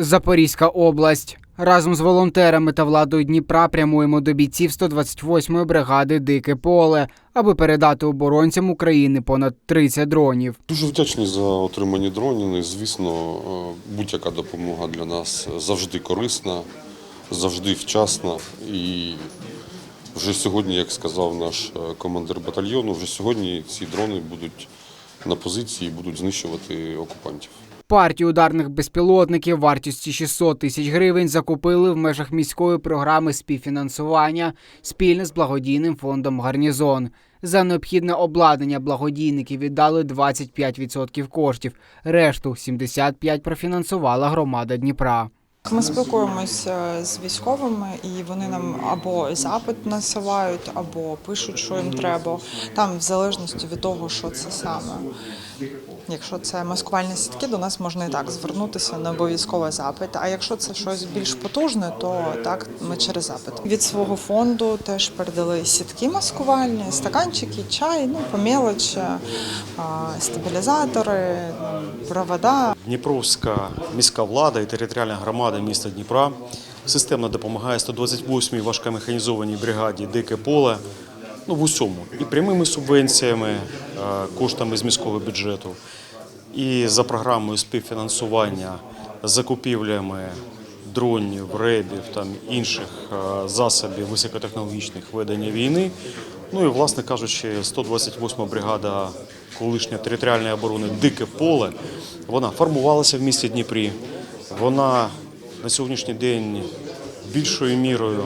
Запорізька область. Разом з волонтерами та владою Дніпра прямуємо до бійців 128-ї бригади Дике поле, аби передати оборонцям України понад 30 дронів. Дуже вдячні за отримані дрони. Звісно, е, будь-яка допомога для нас завжди корисна, завжди вчасна. І вже сьогодні, як сказав наш е, командир батальйону, вже сьогодні ці дрони будуть на позиції, будуть знищувати окупантів. Партію ударних безпілотників вартістю 600 тисяч гривень закупили в межах міської програми співфінансування спільно з благодійним фондом Гарнізон. За необхідне обладнання благодійники віддали 25% коштів. Решту 75% профінансувала громада Дніпра. Ми спілкуємося з військовими, і вони нам або запит насилають, або пишуть, що їм треба. Там в залежності від того, що це саме. Якщо це маскувальні сітки, до нас можна і так звернутися, не обов'язково запит. А якщо це щось більш потужне, то так ми через запит. Від свого фонду теж передали сітки маскувальні, стаканчики, чай, ну по мелочі, стабілізатори, провода. Дніпровська міська влада і територіальна громада міста Дніпра системно допомагає 128-й важкомеханізованій бригаді Дике поле ну, в усьому і прямими субвенціями, е, коштами з міського бюджету, і за програмою співфінансування закупівлями дронів, ребів там інших е, засобів високотехнологічних ведення війни. Ну і, власне кажучи, 128 бригада колишньої територіальної оборони Дике поле вона формувалася в місті Дніпрі. Вона на сьогоднішній день більшою мірою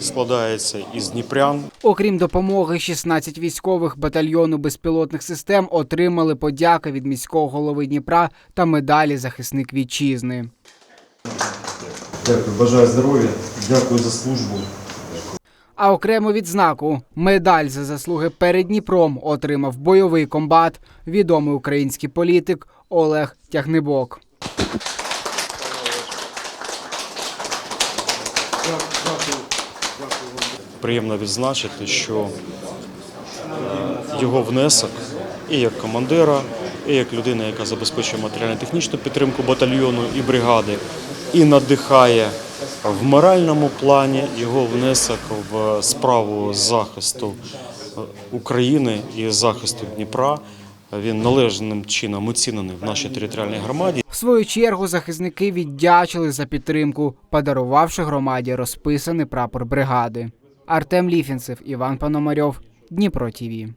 складається із дніпрян, Окрім допомоги, 16 військових батальйону безпілотних систем отримали подяки від міського голови Дніпра та медалі захисник вітчизни. Дякую, бажаю здоров'я, дякую за службу. А окрему відзнаку медаль за заслуги перед Дніпром отримав бойовий комбат, відомий український політик Олег Тягнебок. Приємно відзначити, що е, його внесок і як командира, і як людина, яка забезпечує матеріально-технічну підтримку батальйону і бригади, і надихає в моральному плані його внесок в справу захисту е, України і захисту Дніпра. Він належним чином оцінений в нашій територіальній громаді. В свою чергу захисники віддячили за підтримку, подарувавши громаді розписаний прапор бригади. Артем Ліфінцев, Іван Пономарьов, Дніпро ТІВІ.